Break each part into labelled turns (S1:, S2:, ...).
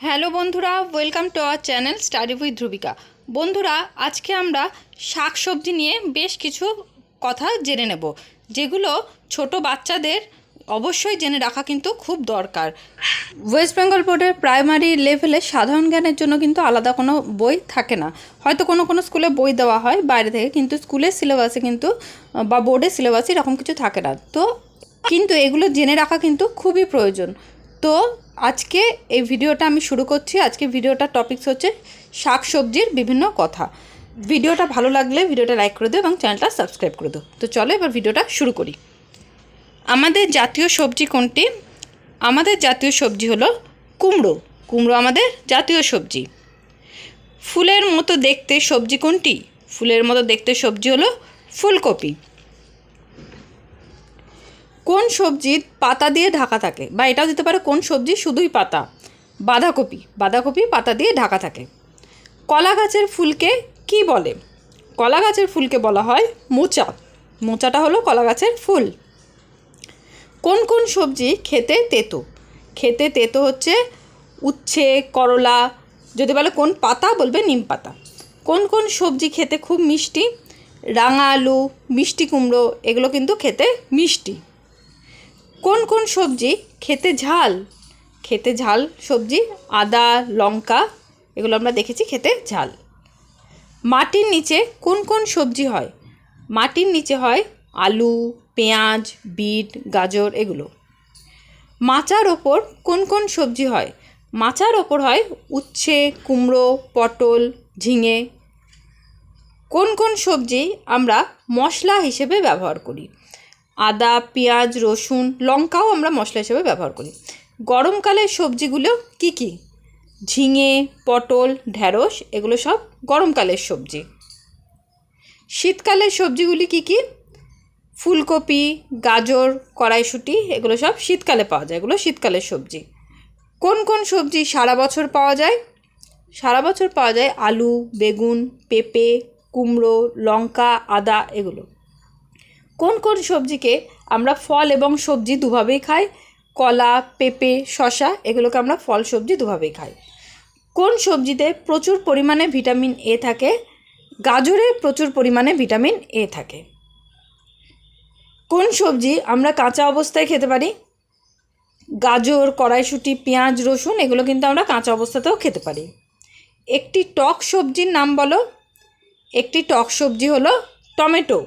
S1: Hello বন্ধুরা welcome to our channel study with Dhrubika বন্ধুরা, আজকে আমরা শাক সবজি নিয়ে বেশ কিছু কথা জেনে নেব, যেগুলো ছোট বাচ্চাদের অবশ্যই জেনে রাখা কিন্তু খুব দরকার। ওয়েস্ট বেঙ্গল বোর্ডের প্রাইমারি লেভেলে সাধারণ জ্ঞানের জন্য কিন্তু আলাদা কোনো বই থাকে না। হয়তো কোনো কোনো স্কুলে বই দেওয়া হয়, বাইরে থেকে কিন্তু স্কুলের সিলেবাসে কিন্তু, বা বোর্ডের সিলেবাসে এরকম কিছু থাকে না। তো কিন্তু এগুলো জেনে রাখা কিন্তু খুবই প্রয়োজন। তো আজকে এই ভিডিওটা আমি শুরু করছি। আজকে ভিডিওটার টপিকস হচ্ছে শাক সবজির বিভিন্ন কথা। ভিডিওটা ভালো লাগলে ভিডিওটা লাইক করে দিও এবং চ্যানেলটা সাবস্ক্রাইব করে দিও। তো চলো এবার ভিডিওটা শুরু করি। আমাদের জাতীয় সবজি কোনটি? আমাদের জাতীয় সবজি হলো কুমড়ো। কুমড়ো আমাদের জাতীয় সবজি। ফুলের মতো দেখতে সবজি কোনটি? ফুলের মতো দেখতে সবজি হলো ফুলকপি। কোন সবজির পাতা দিয়ে ঢাকা থাকে? বা এটাও দিতে পারে, কোন সবজি শুধুই পাতা? বাঁধাকপি। বাঁধাকপি পাতা দিয়ে ঢাকা থাকে। কলা গাছের ফুলকে কি বলে? কলা গাছের ফুলকে বলা হয় মোচা। মোচাটা হলো কলা গাছের ফুল। কোন কোন সবজি খেতে তেতো? খেতে তেতো হচ্ছে উচ্ছে, করলা, যদি বলে কোন পাতা বলবে নিম পাতা। কোন কোন সবজি খেতে খুব মিষ্টি? রাঙা আলু, মিষ্টি কুমড়ো, এগুলো কিন্তু খেতে মিষ্টি। কোন কোন সবজি? খেতে ঝাল। খেতে ঝাল সবজি, আদা, লঙ্কা, এগুলো আমরা দেখেছি খেতে ঝাল। মাটির নিচে কোন কোন সবজি হয়? মাটির নিচে হয় আলু, পেঁয়াজ, বিট, গাজর, এগুলো। মাচার ওপর কোন কোন সবজি হয়? মাচার ওপর হয় উচ্ছে, কুমড়ো, পটল, ঝিঙে। কোন কোন সবজি আমরা মশলা হিসেবে ব্যবহার করি? আদা, পেঁয়াজ, রসুন, লঙ্কাও আমরা মশলা হিসেবে ব্যবহার করি। গরমকালের সবজিগুলো কি কি? ঝিঙে, পটল ঢ্যাঁড়স এগুলো সব গরমকালের সবজি। শীতকালের সবজিগুলি কি কি? ফুলকপি, গাজর, কড়াইশুঁটি, এগুলো সব শীতকালে পাওয়া যায়, এগুলো শীতকালের সবজি। কোন কোন সবজি সারা বছর পাওয়া যায়? সারা বছর পাওয়া যায় আলু, বেগুন, পেঁপে, কুমড়ো, লঙ্কা, আদা, এগুলো। কোন কোন সবজিকে আমরা ফল এবং সবজি দুভাবেই খাই? কলা, পেঁপে শশা এগুলোকে আমরা ফল, সবজি দুভাবেই খাই। কোন সবজিতে প্রচুর পরিমাণে ভিটামিন এ থাকে? গাজরে প্রচুর পরিমাণে ভিটামিন এ থাকে। কোন সবজি আমরা কাঁচা অবস্থায় খেতে পারি? গাজর, কড়াইশুঁটি, পেঁয়াজ, রসুন, এগুলো কিন্তু আমরা কাঁচা অবস্থাতেও খেতে পারি। একটি টক সবজির নাম বলো। একটি টক সবজি হলো টমেটো।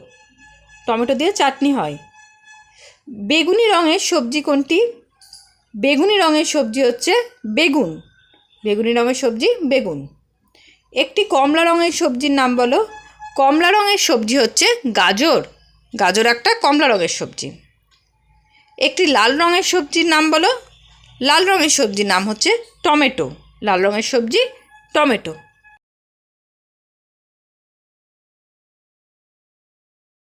S1: টমেটো দিয়ে চাটনি হয়। বেগুনি রঙের সবজি কোনটি? বেগুনি রঙের সবজি হচ্ছে বেগুন। বেগুনি রঙের সবজি, বেগুন। একটি কমলা রঙের সবজির নাম বলো। কমলা রঙের সবজি হচ্ছে গাজর। গাজর একটা কমলা রঙের সবজি। একটি লাল রঙের সবজির নাম বলো। লাল রঙের সবজির নাম হচ্ছে টমেটো। লাল রঙের সবজি, টমেটো।